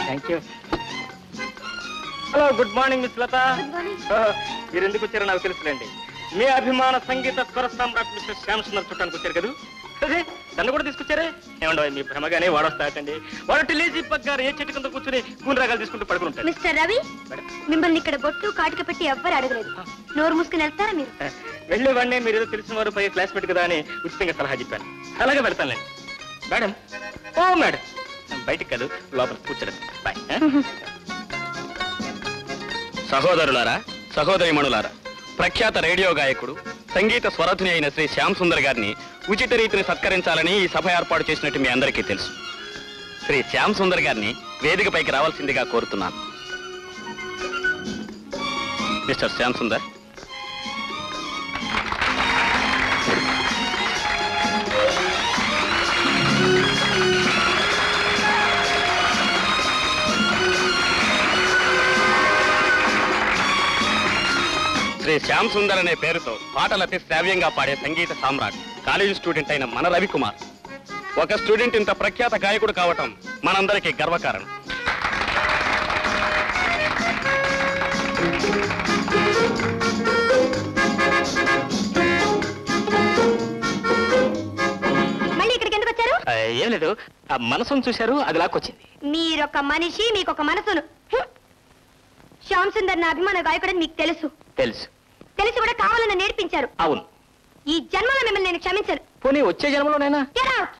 Thank you hello good morning miss Latha మీరు ఎందుకు వచ్చారో నాకు తెలుసులేండి. మీ అభిమాన సంగీత స్వర సామ్రాట్ మిస్టర్ శ్యామ్ సుందర్ చుట్టానికి వచ్చారు కదా? అదే నన్ను కూడా తీసుకొచ్చారే? ఏమండో మీ భ్రమగానే వాడొస్తాటండి వాడు టిల్లేజీ పగ్గారు ఏ చెట్టు కింద కూర్చుని కూని రాగాలు తీసుకుంటూ పడుకుని ఉంటాడు మిస్టర్ రవి మిమ్మల్ని ఇక్కడ బొట్టు కాటిక పెట్టి ఎవ్వరు అడగలేదు. నోరు మూసుకుని వెళ్తారా మీరు? వెళ్ళే వాడినే మీరు ఏదో తెలిసిన వారు పై క్లాస్మేట్ కదా అని ఉచితంగా సలహా చెప్పాను. అలాగే పెడతానులేండి మేడం ఓ మేడం. బయటికి కాదు లోపల కూర్చోడం. బాయ్ సహోదరులారా సహోదరిమణులారా ప్రఖ్యాత రేడియో గాయకుడు సంగీత స్వరధుని అయిన శ్రీ శ్యామ్ సుందర్ గారిని ఉచిత రీతిని సత్కరించాలని ఈ సభ ఏర్పాటు చేసినట్టు మీ అందరికీ తెలుసు. శ్రీ శ్యామ్ సుందర్ గారిని వేదికపైకి రావాల్సిందిగా కోరుతున్నాను. మిస్టర్ శ్యామ్ సుందర్ శ్రీ శ్యామ్ సుందర్ అనే పేరుతో పాటలు అతి శ్రావ్యంగా పాడే సంగీత సామ్రాట్ కాలేజీ స్టూడెంట్ అయిన మన రవికుమార్. ఒక స్టూడెంట్ ఇంత ప్రఖ్యాత గాయకుడు కావటం మనందరికీ గర్వకారణం. మళ్ళీ ఇక్కడికి ఎందుకు వచ్చారు? ఆ, ఏం లేదు. ఆ మనసును చూశారు అది లాక్కొచ్చింది. మీరొక మనిషి మీకొక మనసును. హ్మ్. శ్యామ్ సుందర్ నా అభిమాన గాయకుడని మీకు తెలుసు. తెలుసు. తెలిసి కూడా కావాలని నేర్పించారు. అవును. ఈ జన్మలో మిమ్మల్ని నేను క్షమించను. పోనీ వచ్చే జన్మలోనైనా? Get out!